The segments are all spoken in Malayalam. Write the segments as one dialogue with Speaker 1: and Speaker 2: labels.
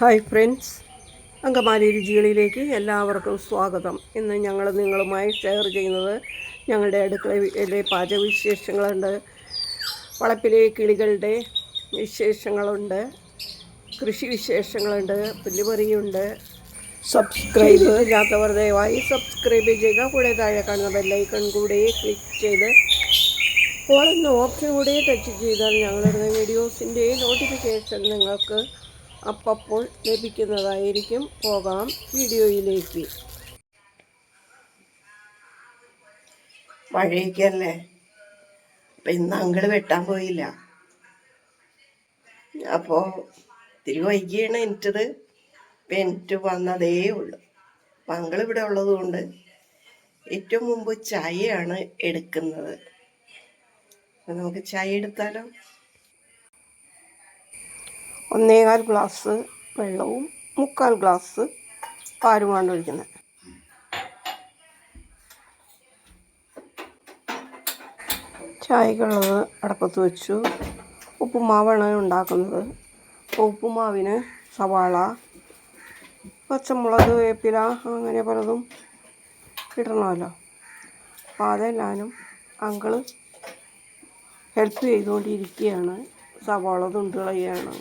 Speaker 1: Hi friends. അങ്കമാലി രുചികളിലേക്ക് എല്ലാവർക്കും സ്വാഗതം. ഇന്ന് ഞങ്ങൾ നിങ്ങളുമായി ഷെയർ ചെയ്യുന്നത് ഞങ്ങളുടെ അടുക്കളയിലെ പാചകവിശേഷങ്ങളുണ്ട്. വളപ്പിലെ കിളികളുടെ വിശേഷങ്ങളുണ്ട്. കൃഷി വിശേഷങ്ങളുണ്ട്. പുല്ലുപറിയുണ്ട് സബ്സ്ക്രൈബ് ഇല്ലാത്തവർ ദയവായി സബ്സ്ക്രൈബ് ചെയ്യുക. കൂടെ താഴെ കാണുന്ന ബെല്ലൈക്കൺ കൂടെ ക്ലിക്ക് ചെയ്ത് ഓൾ എന്ന ഓപ്ഷൻ കൂടെ ടച്ച് ചെയ്താൽ ഞങ്ങളുടെ വീഡിയോസിന്റെ നോട്ടിഫിക്കേഷൻ നിങ്ങൾക്ക് അപ്പോൾ ലഭിക്കുന്നതായിരിക്കും. പോകാം വീഡിയോയിലേക്ക്.
Speaker 2: മഴയൊക്കെയല്ലേ? അപ്പം ഇന്ന് അങ്കിൾ വെട്ടാൻ പോയില്ല. അപ്പോൾ ഇത്തിരി വൈകിയാണ് എനിറ്റത് ഇപ്പം വന്നതേ ഉള്ളൂ. അപ്പം അങ്കിൾ ഇവിടെ ഉള്ളത് കൊണ്ട് ഏറ്റവും മുമ്പ് ചായയാണ് എടുക്കുന്നത്. നമുക്ക് ചായ എടുത്താലോ?
Speaker 1: ഒന്നേകാൽ ഗ്ലാസ് വെള്ളവും മുക്കാൽ ഗ്ലാസ് പാലുമാണ് ഒഴിക്കുന്നത്. ചായക്കുള്ളത് അടപ്പത്ത് വെച്ചു. ഉപ്പുമാവാണ് ഉണ്ടാക്കുന്നത്. ഉപ്പുമാവിന് സവാള പച്ചമുളക് വേപ്പില അങ്ങനെ പലതും ഇടണമല്ലോ. അപ്പോൾ അതെല്ലാനും അങ്കിൾ ഹെൽപ്പ് ചെയ്തുകൊണ്ടിരിക്കുകയാണ്. സവാള തുണ്ടുകളയാണ്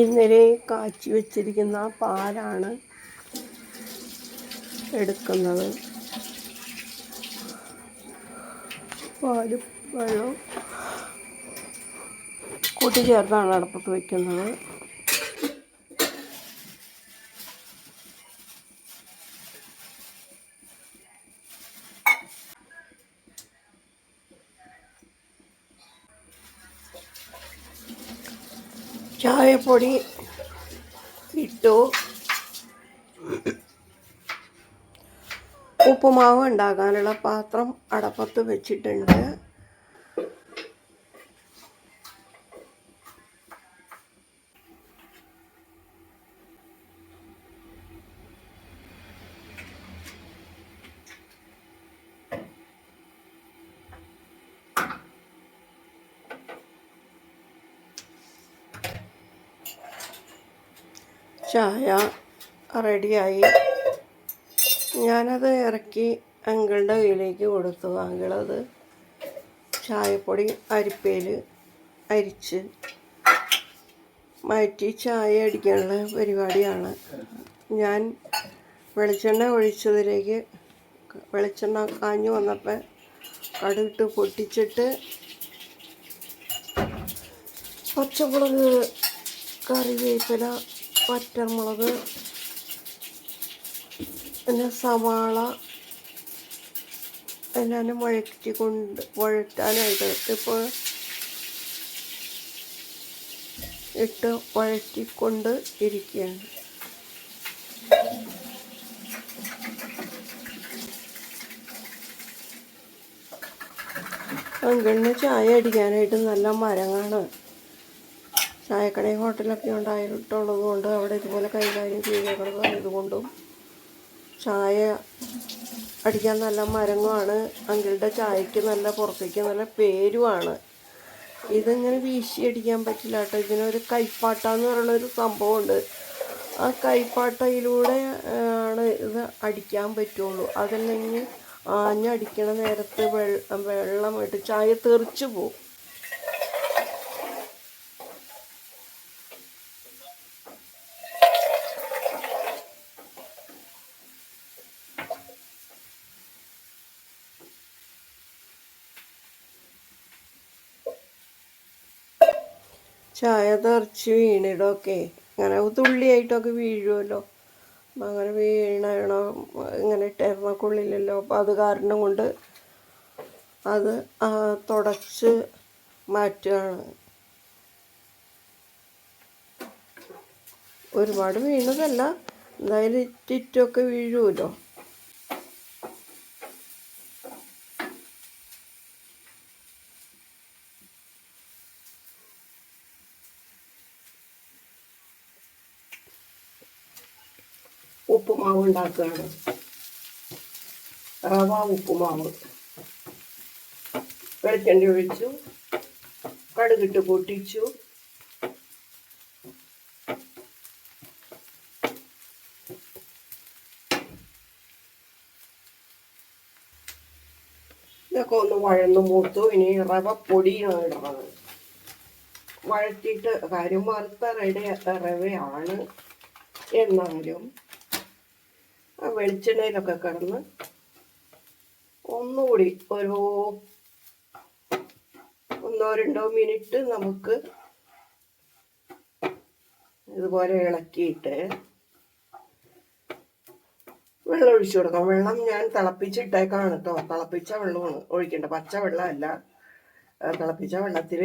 Speaker 1: ഇന്നലെ കാച്ചി വെച്ചിരിക്കുന്ന പാലാണ് എടുക്കുന്നത്. പാലും വെള്ളവും കൂട്ടിച്ചേർത്താണ് അടുപ്പത്ത് വയ്ക്കുന്നത് ചായപ്പൊടി ഇട്ടു. ഉപ്പുമാവ് ഉണ്ടാക്കാനുള്ള പാത്രം അടപ്പത്ത് വെച്ചിട്ടുണ്ട്. ചായ റെഡിയായി. ഞാനത് ഇറക്കി അങ്കിളുടെ കയ്യിലേക്ക് കൊടുത്തു. അങ്കിളത് ചായപ്പൊടി അരിപ്പയിൽ അരിച്ച് മാറ്റി ചായ അടിക്കാനുള്ള പരിപാടിയാണ്. ഞാൻ വെളിച്ചെണ്ണ ഒഴിച്ചതിലേക്ക് വെളിച്ചെണ്ണ കാഞ്ഞു വന്നപ്പോൾ കടുകിട്ട് പൊട്ടിച്ചിട്ട് പച്ചമുളക് കറിവേപ്പില പച്ചമുളക് പിന്നെ സവാള എല്ലാം വഴറ്റി കൊണ്ട് വഴറ്റാനായിട്ട് ഇപ്പോൾ ഇട്ട് വഴറ്റിക്കൊണ്ട് ഇരിക്കുകയാണ്. അങ്കിളിന് ചായ അടിക്കാനായിട്ട് നല്ല മരങ്ങളാണ്. ചായക്കടയും ഹോട്ടലൊക്കെ ഉണ്ടായിട്ടുള്ളത് കൊണ്ട് അവിടെ ഇതുപോലെ കൈകാര്യം ചെയ്തേക്കുന്നത് ആയതുകൊണ്ടും ചായ അടിക്കാൻ നല്ല മരങ്ങുമാണ് അങ്കിളുടെ ചായക്ക് നല്ല പുറത്തേക്ക് നല്ല പേരുമാണ്. ഇതിങ്ങനെ വീശി അടിക്കാൻ പറ്റില്ല കേട്ടോ. ഇതിനൊരു കൈപ്പാട്ട എന്ന് പറയുന്നൊരു സംഭവമുണ്ട്. ആ കൈപ്പാട്ടയിലൂടെ ആണ് ഇത് അടിക്കാൻ പറ്റുള്ളൂ. അതല്ലെങ്കിൽ ആഞ്ഞടിക്കണ നേരത്ത് വെള്ളം വെള്ളമായിട്ട് ചായ തെറിച്ചു പോകും ചായ തെറിച്ച് വീണിടൊക്കെ അങ്ങനെ തുള്ളിയായിട്ടൊക്കെ വീഴുമല്ലോ അപ്പം അങ്ങനെ വീണ ഇങ്ങനെ ഇട്ടായിരുന്ന കൊള്ളില്ലല്ലോ അപ്പോൾ അത് കാരണം കൊണ്ട് അത് തുടച്ച് മാറ്റുകയാണ്. ഒരുപാട് വീണതല്ല. എന്തായാലും ടിറ്റൊക്കെ വീഴുമല്ലോ
Speaker 2: ഉപ്പുമാവ് ഉണ്ടാക്കുകയാണ് റവ ഉപ്പുമാവ് വെളിച്ചെണ്ണ ഒഴിച്ചു കടുകിട്ട് പൊട്ടിച്ചു ഇതൊക്കെ ഒന്ന് വഴന്ന് മൂത്തു ഇനി റവ പൊടിയാണ് ഇടുന്നത് വഴറ്റിയിട്ട് കാര്യം വറുത്ത റെഡി റവയാണ് എന്നാലും വെളിച്ചെണ്ണയിലൊക്കെ കിടന്ന് ഒന്നുകൂടി ഒരു ഒന്നോ രണ്ടോ മിനിറ്റ് നമുക്ക് ഇതുപോലെ ഇളക്കിയിട്ട് വെള്ളം ഒഴിച്ചു കൊടുക്കാം. വെള്ളം ഞാൻ തിളപ്പിച്ചിട്ടേക്കാണ് കേട്ടോ. തിളപ്പിച്ച വെള്ളമാണ് ഒഴിക്കേണ്ടത്. പച്ച വെള്ളമല്ല. തിളപ്പിച്ച വെള്ളത്തിൽ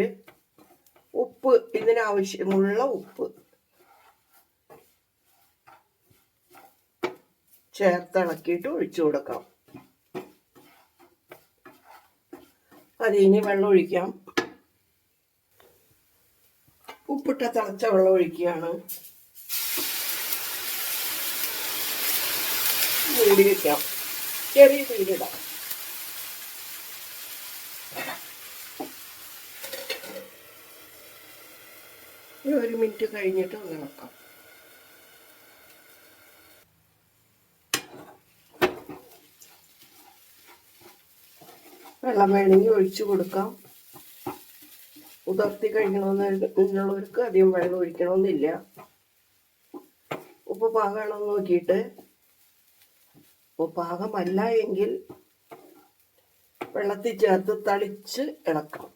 Speaker 2: ഉപ്പ് ഇതിനാവശ്യമുള്ള ഉപ്പ് ചേർത്ത് ഇളക്കിയിട്ട് ഒഴിച്ചു കൊടുക്കാം. അതിന് വെള്ളം ഒഴിക്കാം. ഉപ്പിട്ട തിളച്ച വെള്ളം ഒഴിക്കുകയാണ്. മൂടി വെക്കാം. ചെറിയ തീരിടാം ഒരു മിനിറ്റ് കഴിഞ്ഞിട്ട് ഒന്ന് ഇളക്കാം വെള്ളം വേണമെങ്കിൽ ഒഴിച്ചു കൊടുക്കാം. ഉതർത്തി കഴിക്കണമെന്നുള്ളവർക്ക് അധികം വെള്ളം ഒഴിക്കണമെന്നില്ല. ഉപ്പ് പാകമാണോ എന്ന് നോക്കിയിട്ട്. ഉപ്പ് പാകമല്ല എങ്കിൽ വെള്ളത്തിൽ ചേർത്ത് തളിച്ച് ഇളക്കാം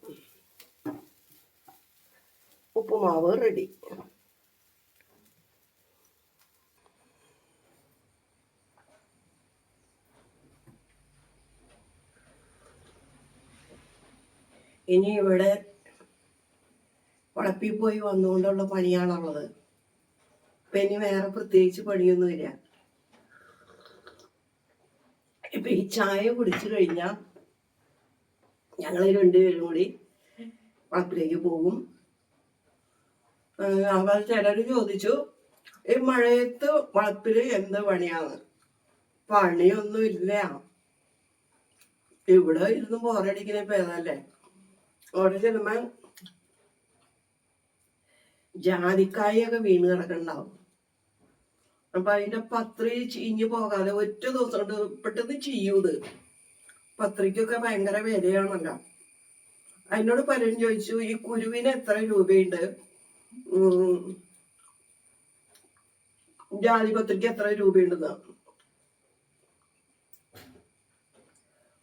Speaker 2: ഉപ്പുമാവ് റെഡി ഇനി ഇവിടെ വളപ്പിൽ പോയി വന്നുകൊണ്ടുള്ള പണിയാണുള്ളത്. ഇപ്പൊ ഇനി വേറെ പ്രത്യേകിച്ച് പണിയൊന്നുമില്ല. ഇപ്പൊ ഈ ചായ കുടിച്ചു കഴിഞ്ഞാൽ ഞങ്ങൾ രണ്ടുപേരും കൂടി വളപ്പിലേക്ക് പോകും. അവർ ചിലർ ചോദിച്ചു ഈ മഴയത്ത് വളപ്പിൽ എന്ത് പണിയാണ്? പണിയൊന്നുമില്ല. ഇവിടെ ഇരുന്ന് ബോറടിക്കുന്ന ഇപ്പൊ ഏതല്ലേ? അവിടെ നമ്മൾ ജാതിക്കായൊക്കെ വീണ് കിടക്കണ്ടാവും അപ്പൊ അതിന്റെ പത്രി ചീഞ്ഞു പോകാതെ ഒറ്റ ദിവസം കൊണ്ട് പെട്ടെന്ന് ചെയ്യൂത് പത്രിക്കൊക്കെ ഭയങ്കര വിലയാണല്ലോ. അതിനോട് പലരും ചോദിച്ചു ഈ കുരുവിന് എത്ര രൂപയുണ്ട്? ജാതി പത്രിക്ക് എത്ര രൂപയുണ്ടെന്ന്?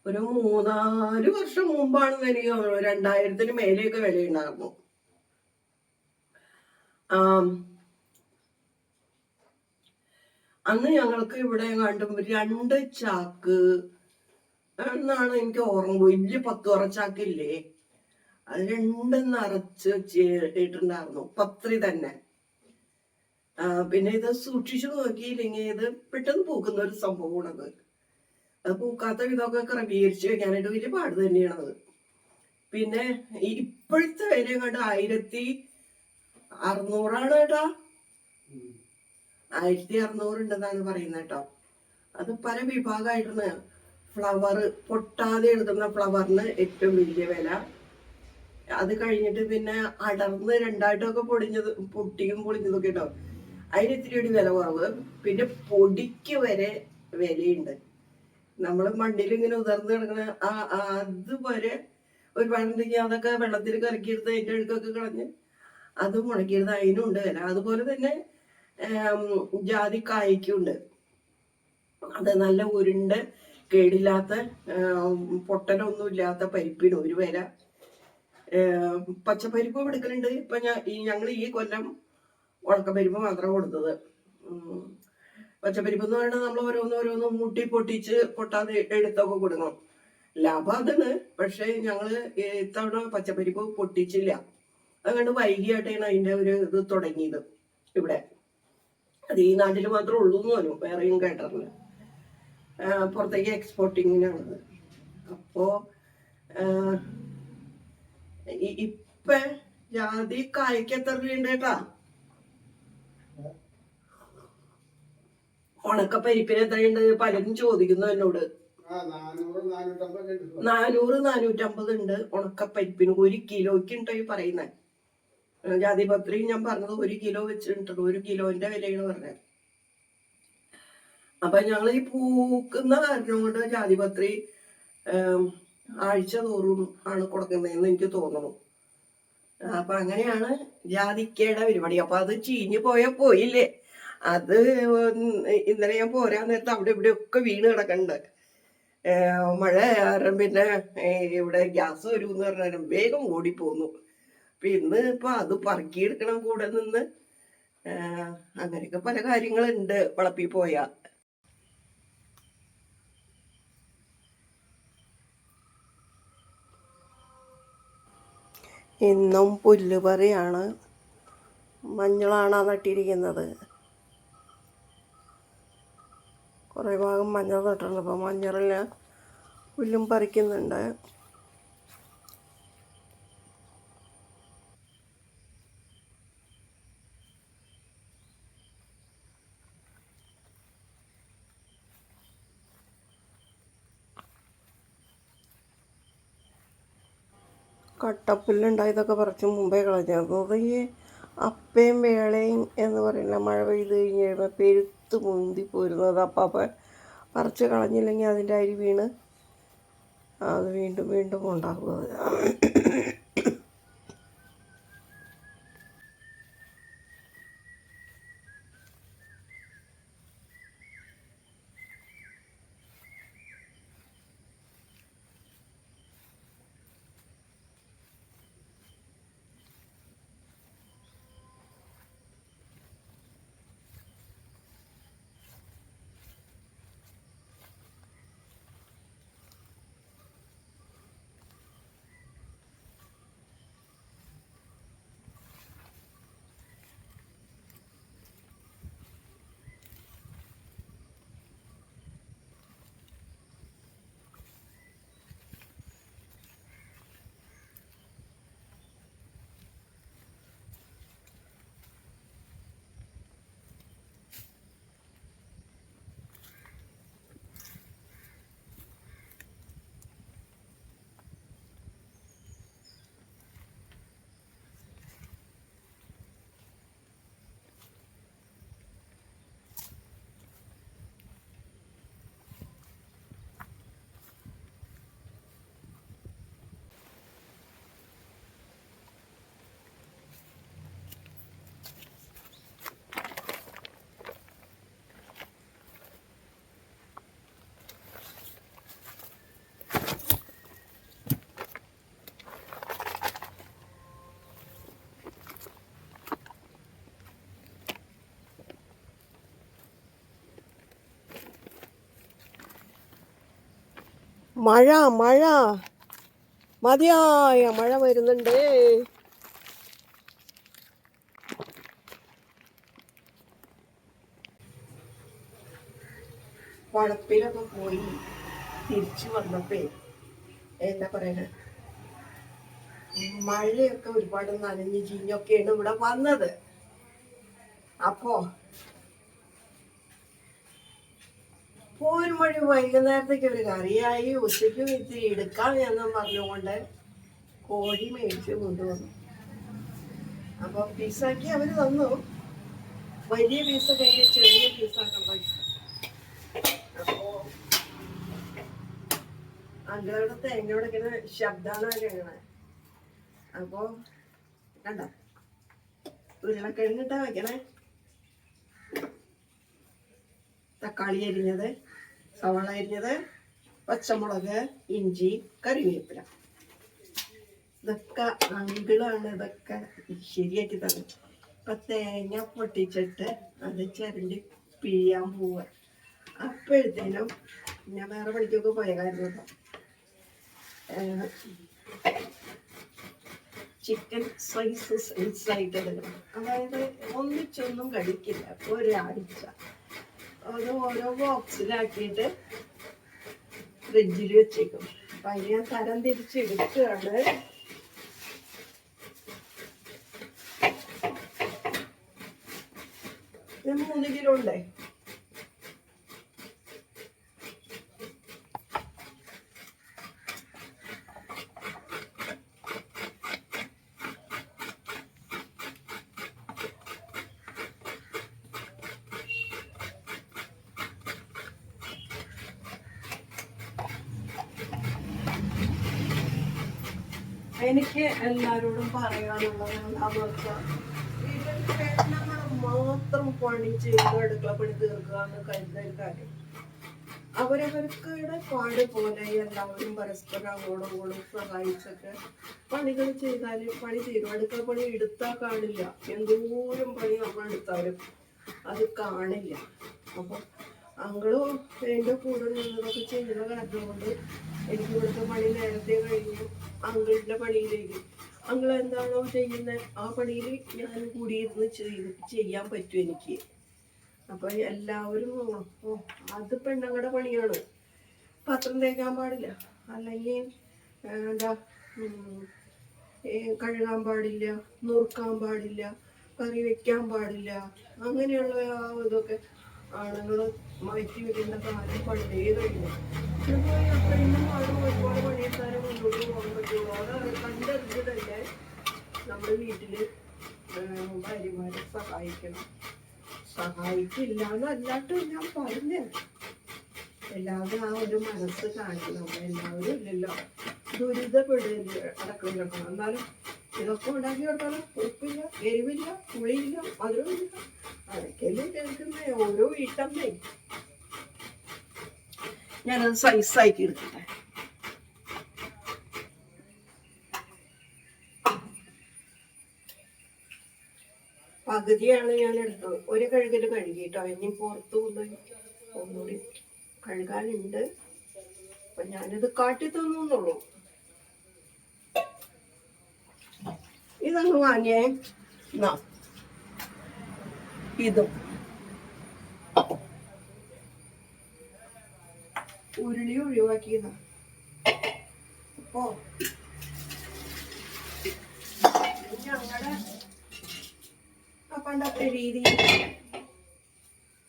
Speaker 2: ഒരു മൂന്നാൽ വർഷം മുമ്പാണെന്ന് എനിക്ക് രണ്ടായിരത്തിന് മേലെയൊക്കെ വിലയുണ്ടായിരുന്നു. ആ. അന്ന് ഞങ്ങൾക്ക് ഇവിടെ കണ്ടും രണ്ട് ചാക്ക് എന്നാണ് എനിക്ക് ഓർമ്മ. വലിയ പത്ത് ഉറച്ചാക്കില്ലേ ചാക്കില്ലേ? അത് രണ്ടും നിറച്ച് ഇട്ടിട്ടുണ്ടായിരുന്നു പത്രി തന്നെ. പിന്നെ ഇത് സൂക്ഷിച്ചു നോക്കിയില്ലെങ്കിൽ ഇത് പെട്ടെന്ന് പൂക്കുന്ന ഒരു സംഭവമാണത് പൂക്കാത്ത വിധമൊക്കെ ക്രമീകരിച്ച് വെക്കാനായിട്ട് വലിയ പാട് തന്നെയാണത് പിന്നെ ഇപ്പോഴത്തെ വില കണ്ട് ആയിരത്തി അറുന്നൂറാണ് കേട്ടോ. ആയിരത്തി അറുന്നൂറ് ഉണ്ടെന്നാണ് പറയുന്നത് കേട്ടോ. അത് പല വിഭാഗമായിട്ടാണ് ഫ്ലവർ പൊട്ടാതെ എടുക്കുന്ന ഫ്ലവറിന് ഏറ്റവും വലിയ വില. അത് കഴിഞ്ഞിട്ട് പിന്നെ അടർന്ന് രണ്ടായിട്ടൊക്കെ പൊടിഞ്ഞത് പൊട്ടിയും പൊളിഞ്ഞതൊക്കെ കേട്ടോ. അതിന് ഇത്തിരി വില കുറവ്. പിന്നെ പൊടിക്ക് വരെ വിലയുണ്ട്. നമ്മൾ മണ്ണിൽ ഇങ്ങനെ ഉതർന്നു കിടക്കണ ആ അതുവരെ ഒരു വെള്ളത്തിക്ക് അതൊക്കെ വെള്ളത്തിൽ കലക്കിയെടുത്ത് അതിന്റെ അഴുക്കൊക്കെ കളഞ്ഞ് അത് മുളക്കിയെടുത്ത് അതിനും ഉണ്ട് വില അതുപോലെ തന്നെ ജാതി കായ്ക്കുണ്ട് അത് നല്ല ഉരുണ്ട് കേടില്ലാത്ത പൊട്ടലൊന്നും ഇല്ലാത്ത പരിപ്പിന് ഒരു വില. പച്ചപ്പരിപ്പും എടുക്കലുണ്ട്. ഇപ്പൊ ഞാൻ ഞങ്ങൾ ഈ കൊല്ലം ഉണക്കപ്പരിപ്പ് മാത്രം കൊടുത്തത്. പച്ചപ്പരിപ്പ് എന്ന് പറയുന്നത് നമ്മൾ ഓരോന്ന് ഓരോന്ന് മൂട്ടി പൊട്ടിച്ച് പൊട്ടാതെ എടുത്തൊക്കെ കൊടുക്കണം. ലാഭം അതാണ്. പക്ഷെ ഞങ്ങൾ ഇത്തവണ പച്ചപ്പരിപ്പ് പൊട്ടിച്ചില്ല. അതുകൊണ്ട് വൈകിയായിട്ടാണ് അതിന്റെ ഒരു ഇത് തുടങ്ങിയത് ഇവിടെ. അത് ഈ നാട്ടിൽ മാത്രമേ ഉള്ളൂ എന്ന് പറഞ്ഞു. വേറെയും കേട്ടിട്ടില്ല. പുറത്തേക്ക് എക്സ്പോർട്ടിങ്ങിനാണത് അപ്പോ ഇപ്പൊ ജാതി കായ്ക്ക് കേട്ടാ? ഉണക്ക പരിപ്പിന് എത്രയുണ്ട് പലരും ചോദിക്കുന്നു എന്നോട്.
Speaker 3: നാനൂറ് നാനൂറ്റമ്പത് ഉണ്ട്.
Speaker 2: ഉണക്ക പരിപ്പിന് ഉണ്ട് ഉണക്കപ്പരിപ്പിന്. ഒരു കിലോയ്ക്ക് ഉണ്ടോ ഈ പറയുന്നത് ജാതിപത്രി ഞാൻ പറഞ്ഞത് ഒരു കിലോ വെച്ചിട്ടുണ്ട്. ഒരു കിലോന്റെ വിലയാണ് പറഞ്ഞത്. അപ്പൊ ഞങ്ങൾ ഈ പൂക്കുന്ന കാരണം കൊണ്ട് ജാതിപത്രി ആഴ്ച തോറും ആണ് കൊടുക്കുന്നതെന്ന് എനിക്ക് തോന്നുന്നു. അപ്പൊ അങ്ങനെയാണ് ജാതിക്കയുടെ പരിപാടി. അപ്പൊ അത് ചീഞ്ഞു പോയ പോയില്ലേ? അത് ഇന്നലെ ഞാൻ പോരാൻ നേരത്ത് അവിടെ ഇവിടെ ഒക്കെ വീണ് കിടക്കുന്നുണ്ട് ഏഹ് മഴ കാരണം പിന്നെ ഇവിടെ ഗ്യാസ് വരും എന്ന് പറഞ്ഞാലും വേഗം ഓടി പോന്നു അപ്പൊ ഇന്ന് ഇപ്പൊ അത് പറക്കിയെടുക്കണം കൂടെ നിന്ന്. അങ്ങനെയൊക്കെ പല കാര്യങ്ങളുണ്ട് വളപ്പി പോയ.
Speaker 1: ഇന്നും പുല്ലുപറിയാണ് മഞ്ഞളാണ് നട്ടിരിക്കുന്നത്. കുറേ ഭാഗം മഞ്ഞൾ നട്ടിട്ടുണ്ട്. അപ്പോൾ മഞ്ഞളിൽ പുല്ലും പറിക്കുന്നുണ്ട്. കട്ടപ്പുല്ലുണ്ടായി ഇതൊക്കെ പറിച്ച് മുമ്പേ കളഞ്ഞു. ഈ അപ്പയും വേളയും എന്ന് പറയുന്ന മഴ പെയ്ത് കഴിഞ്ഞ് കഴിയുമ്പോൾ പെരുത്ത് മുന്തി പോരുന്നത്. അപ്പാപ്പ അപ്പം പറിച്ച് കളഞ്ഞില്ലെങ്കിൽ അതിന്റെ അരി വീണ് അത് വീണ്ടും വീണ്ടും ഉണ്ടാകും അത് മഴ മഴ. മതിയായ മഴ വരുന്നുണ്ട്.
Speaker 2: വളപ്പിലൊക്കെ പോയി തിരിച്ചു വന്നപ്പേ എന്താ പറയണ? മഴയൊക്കെ ഒരുപാട് നനഞ്ഞ് ചീഞ്ഞൊക്കെയാണ് ഇവിടെ വന്നത്. അപ്പോ പോരും വഴി വൈകുന്നേരത്തേക്ക് ഒരു കറിയായി ഉച്ചയ്ക്കും ഇത്തിരി എടുക്കാം എന്നും പറഞ്ഞുകൊണ്ട് കോഴി മേടിച്ച് കൊണ്ടുവന്നു. അപ്പൊ പീസാക്കി അവർ തന്നു. വലിയ പീസ കഴിഞ്ഞ് ചെറിയ പീസാക്കണം ഇഷ്ടം. അപ്പോ അങ്ങളുടെ ഇങ്ങനെ ശബ്ദമാണ് കേൾക്കണേ. അപ്പോ കണ്ട? ഉരുളക്കിഴങ്ങിട്ടാ വെക്കണേ. തക്കാളി അരിഞ്ഞത് സവാള അരിഞ്ഞത് പച്ചമുളക് ഇഞ്ചി കറിവേപ്പില. ഇതൊക്കെ അങ്കിളാണ് ഇതൊക്കെ ശരിയാക്കി തന്നത് ഇപ്പൊ തേങ്ങ പൊട്ടിച്ചിട്ട് അത് ചിരണ്ടി പിഴിയാൻ പോവുക അപ്പോഴത്തേനും ഞാൻ വേറെ പണിക്കൊക്കെ പോയ കാര്യം കേട്ടോ ഏഹ് ചിക്കൻ സ്ലൈസസ് സ്ലൈസ് ആയിട്ട് എടുക്കണം അതായത് ഒന്നിച്ചൊന്നും കഴിക്കില്ല ഒരാഴ്ച. അത് ഓരോ ബോക്സിലാക്കിയിട്ട് ഫ്രിഡ്ജിൽ വെച്ചേക്കും. അപ്പം അതിന് ഞാൻ തരം തിരിച്ചെടുക്കുകയാണ് മൂന്ന് കിലോ ഉണ്ടേ? എല്ലാരോടും പറയാനുള്ളത് എന്താന്ന് നമ്മൾ മാത്രം പണി ചെയ്ത് അടുക്കള പണി തീർക്കുക എന്ന് കരുതൽ കാര്യം. പാട് പോലെ എല്ലാവരും പരസ്പരം അങ്ങോട്ടും ഇങ്ങോട്ടും സഹായിച്ചൊക്കെ പണികൾ ചെയ്താൽ പണി തീരും. അടുക്കള പണി എടുത്താൽ കാണില്ല. എന്തോരം പണി നമ്മൾ എടുത്താലും അത് കാണില്ല. അപ്പം അങ്ങളും എന്റെ കൂടെ നിന്നതൊക്കെ ചെയ്യുന്ന കാരണം കൊണ്ട് എനിക്ക് ഇവിടുത്തെ പണി നേരത്തെ കഴിഞ്ഞു. അങ്കിളുടെ പണിയിലേക്ക് അങ്കിൾ എന്താണോ ചെയ്യുന്നത് ആ പണിയിൽ ഞാൻ കൂടിയിരുന്ന് ചെയ്ത് ചെയ്യാൻ പറ്റും എനിക്ക്. അപ്പൊ എല്ലാവരും ഓ അത് പെണ്ണുങ്ങളുടെ പണിയാണ്. പത്രം തേക്കാൻ പാടില്ല. അല്ലെങ്കിൽ എന്താ കഴുകാൻ പാടില്ല നുറുക്കാൻ പാടില്ല കറി വെക്കാൻ പാടില്ല അങ്ങനെയുള്ള ഇതൊക്കെ ആണുങ്ങൾ പണ്ടേ പോകാൻ പറ്റുള്ളൂ അത് കണ്ടറിഞ്ഞ് തന്നെ നമ്മുടെ ഭാര്യമാരെ സഹായിക്കണം സഹായിക്കില്ല എന്നല്ലാട്ടും ഞാൻ പറഞ്ഞ എല്ലാവരും ആ ഒരു മനസ്സ് കാണിക്കണം. എല്ലാവരും ഇല്ലല്ലോ. ദുരിതപ്പെടില്ല കിടക്കണം. എന്നാലും ഇതൊക്കെ ഉണ്ടാക്കി കൊടുത്താലും ഉപ്പില്ല എരിവില്ല പുളിയില്ല മധുരമില്ല. അതൊക്കെയല്ലേ കേൾക്കുന്നേ ഓരോ വീട്ടമ്മേ. ഞാനത് സൈസാക്കി എടുക്കട്ടെ. പകുതിയാണ് ഞാൻ എടുത്തത്. ഒരു കഴുകൽ കഴുകിട്ടോ ഇനി പുറത്തു കൊണ്ടുപോയി ഒന്നുകൂടി കഴുകാനുണ്ട്. അപ്പൊ ഞാനിത് കാട്ടി തന്നുള്ളൂ ഇതങ്ങ് വാങ്ങിയേ എന്നാ ഇതും ഉരുളി ഒഴിവാക്കിയതാ അപ്പോ ഞങ്ങളുടെ പണ്ടത്തെ രീതി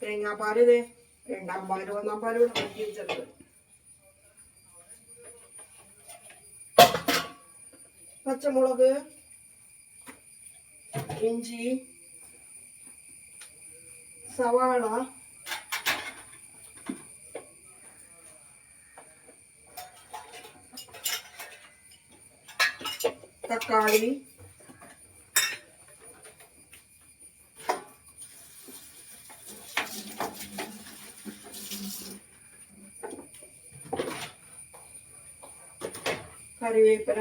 Speaker 2: തേങ്ങാപ്പാൽ ഇതേ രണ്ടാം പാൽ ഒന്നാം പാൽ കൂടെ മാറ്റി വെച്ചത് പച്ചമുളക് ഇഞ്ചി സവാള തക്കാളി കറിവേപ്പില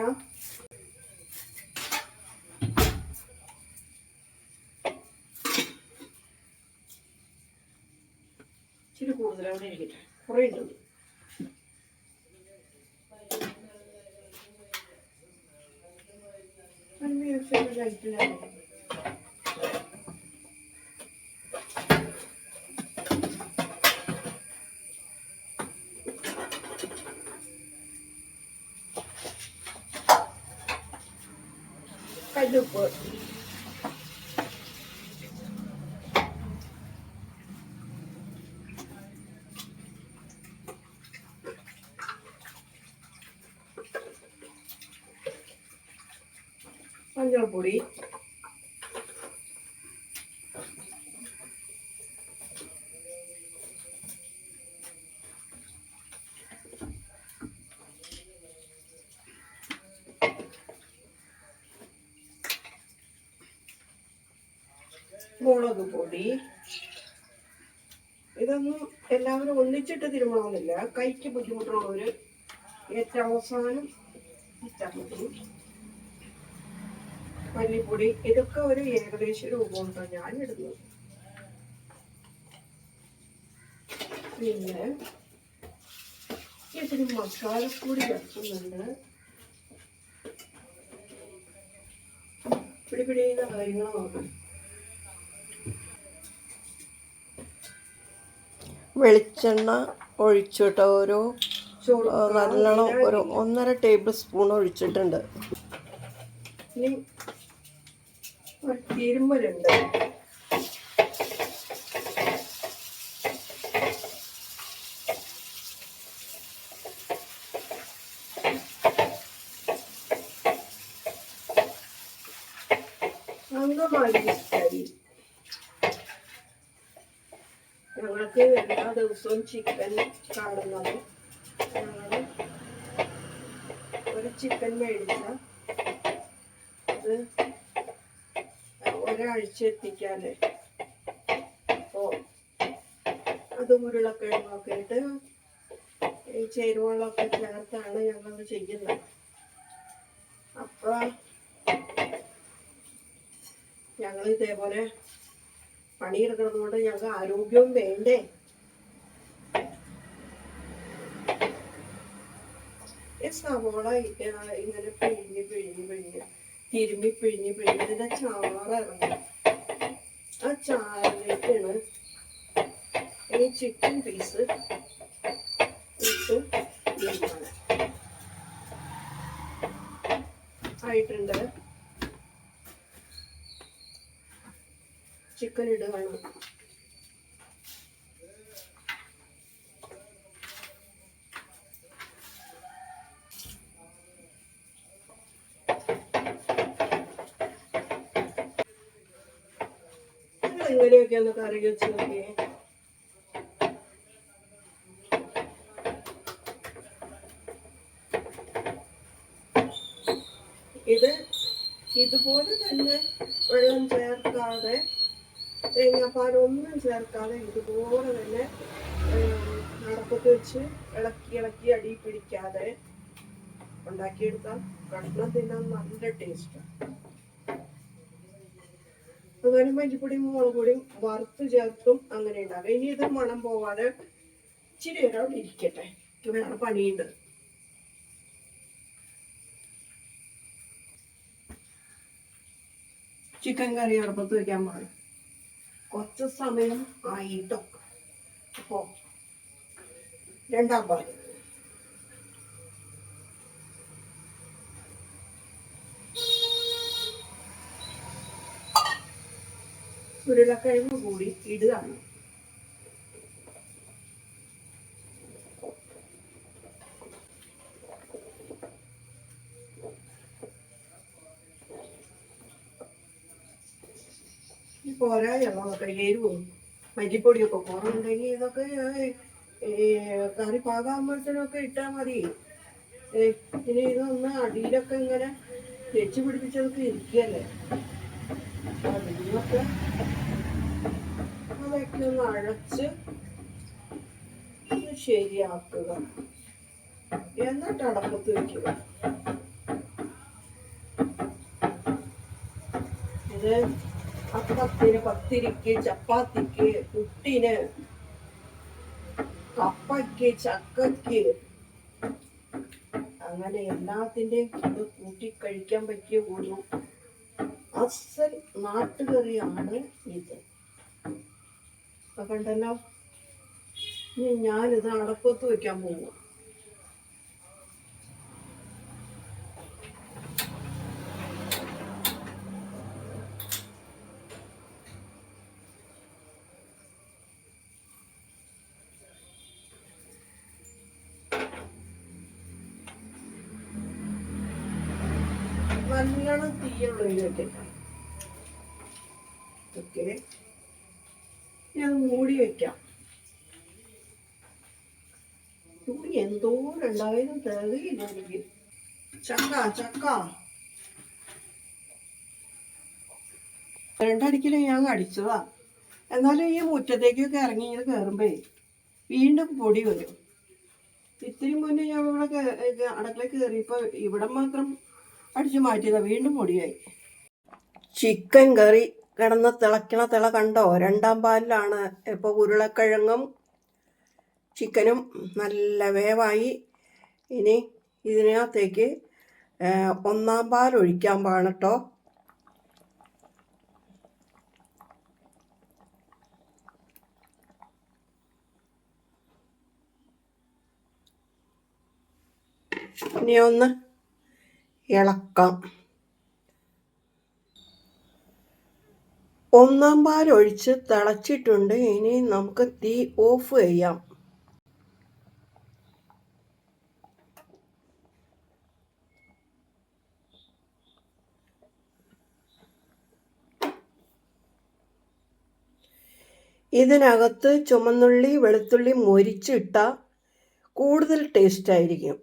Speaker 2: ഇച്ചിരി എനിക്ക് കുറേ ഉണ്ട് ലൈറ്റിലാണ് മഞ്ഞൾപ്പൊടി മുളക് പൊടി. ഇതൊന്നും എല്ലാവരും ഒന്നിച്ചിട്ട് തിരുമണമെന്നില്ല കൈക്ക് ബുദ്ധിമുട്ടുള്ളവര് ഏറ്റവും അവസാനം മതി. മല്ലിപ്പൊടി ഇതൊക്കെ ഒരു ഏകദേശ രൂപമുണ്ടോ ഞാൻ ഇടുന്നത് പിന്നെ ഇതിന് മസാല കൂടി ചേർക്കുന്നുണ്ട്. പിടി പിടിയുന്ന കാര്യങ്ങൾ നോക്കാം. വെളിച്ചെണ്ണ ഒഴിച്ചിട്ട് ഓരോ ആ, നല്ലോണം ഒരു ഒന്നര ടേബിൾ സ്പൂൺ ഒഴിച്ചിട്ടുണ്ട്. ഇനി ഒരു തിരുമ്പലുണ്ട് അങ്കമാലി സ്റ്റൈൽ ഞങ്ങൾക്ക് എല്ലാ ദിവസവും ചിക്കൻ കാണുന്നത്. ഞങ്ങൾ ഒരു ചിക്കൻ മേടിച്ച. അത് ഒരാഴ്ച എത്തിക്കാല്ലേ അപ്പോൾ അത് ഉരുളക്കിഴങ്ങൊക്കെ ഇട്ട് ഈ ചേരുവകളൊക്കെ ചേർത്താണ് ഞങ്ങൾ ചെയ്യുന്നത്. അപ്പോൾ ഞങ്ങൾ ഇതേപോലെ പണിയെടുക്കുന്നത് കൊണ്ട് ഞങ്ങൾക്ക് ആരോഗ്യവും വേണ്ടേ? ഈ സവോള ഇങ്ങനെ പിഴിഞ്ഞ് പിഴിഞ്ഞ് പിഴിഞ്ഞ് തിരുമ്മി പിഴിഞ്ഞ് പിഴിഞ്ഞ്. ഇതിന്റെ ചാറ് ഇറങ്ങി ആ ചാറിലേക്കാണ് ഈ ചിക്കൻ പീസ് ഇട്ട് ആയിട്ടുണ്ട്. ചിക്കൻ ഇടുകയാണ് നിങ്ങൾ ഇങ്ങനെയൊക്കെ ഒന്ന് കറി വെച്ച് നോക്കിയേ. ഇത് ഇതുപോലെ തന്നെ വെള്ളം ചേർക്കാതെ തേങ്ങാപ്പാലൊന്നും ചേർക്കാതെ ഇതുപോലെ തന്നെ നടപ്പൊക്കെ വെച്ച് ഇളക്കി ഇളക്കി അടി പിടിക്കാതെ ഉണ്ടാക്കിയെടുത്താൽ കഷ്ണം തിന്നാൻ നല്ല ടേസ്റ്റാണ് അതുപോലെ മഞ്ഞപ്പൊടിയും മുളക് പൊടിയും വറുത്ത് ചേർത്തും അങ്ങനെ ഉണ്ടാകും ഇനി ഇത് മണം പോവാതെ ഇച്ചിരി നേരം അവിടെ ഇരിക്കട്ടെ. എനിക്ക് വേറെ പണിയുണ്ട്. ചിക്കൻ കറി അടുപ്പത്ത് വെക്കാൻ പാടില്ല കുറച്ച് സമയം ആയിട്ടോ. അപ്പോ രണ്ടാം പാൽ ഉരുളക്കിഴങ്ങ് കൂടി ഇടുകയാണ് ഈ പോരായൊക്കെ എരിവും മല്ലിപ്പൊടിയൊക്കെ കുറവുണ്ടെങ്കിൽ ഇതൊക്കെ കറി പാകാകുമ്പോഴത്തേനൊക്കെ ഇട്ടാൽ മതി. പിന്നെ ഇതൊന്ന് അടിയിലൊക്കെ ഇങ്ങനെ വെച്ച് പിടിപ്പിച്ചതൊക്കെ ഇരിക്കല്ലേ അതിനൊക്കെ അതൊക്കെ ഒന്ന് അഴച്ച് ഒന്ന് ശരിയാക്കുക. എന്നിട്ട് അടപ്പത്ത് വെക്കുക. ഇത് അപ്പത്തിന് പത്തിരിക്ക് ചപ്പാത്തിക്ക് പുട്ടിന് കപ്പയ്ക്ക് ചക്കയ്ക്ക് അങ്ങനെ എല്ലാത്തിന്റെയും ഇത് കൂട്ടി കഴിക്കാൻ പറ്റിയ ഒരു അസൽ നാട്ടുകറിയാണ് ഇത്. അപ്പം കണ്ടല്ലോ? ഇനി ഞാനിത് അടപ്പത്ത് വെക്കാൻ പോകും നല്ലോണം തീയുള്ളതിൽ വെക്കട്ടെ ഓക്കെ ഞാൻ മൂടി വെക്കാം. തുണി എന്തോരുണ്ടായാലും തികയില്ല എനിക്ക് ചക്ക ചക്ക. രണ്ടടിക്കലും ഞാൻ അടിച്ചതാ. എന്നാലും ഈ മുറ്റത്തേക്കൊക്കെ ഇറങ്ങി ഇങ്ങനെ കയറുമ്പേ വീണ്ടും പൊടി വരും. ഇത്തിരി മുന്നേ ഞാൻ ഇവിടെ അടക്കള കയറിയപ്പോൾ ഇവിടെ മാത്രം അടിച്ചു മാറ്റിയതാ. വീണ്ടും പൊടിയായി. ചിക്കൻ കറി കിടന്ന് തിളയ്ക്കണ തിള കണ്ടോ? രണ്ടാം പാലിലാണ്. ഇപ്പോൾ ഉരുളക്കിഴങ്ങും ചിക്കനും നല്ല വേവായി. ഇനി ഇതിനകത്തേക്ക് ഒന്നാം പാൽ ഒഴിക്കാൻ പാടട്ടോ ഇനി ഒന്ന് ഇളക്കാം. ഒന്നാം പാൽ ഒഴിച്ച് തിളച്ചിട്ടുണ്ട്. ഇനി നമുക്ക് തീ ഓഫ് ചെയ്യാം. ഇതിനകത്ത് ചുമന്നുള്ളി വെളുത്തുള്ളി മൊരിച്ചിട്ട കൂടുതൽ ടേസ്റ്റ് ആയിരിക്കും.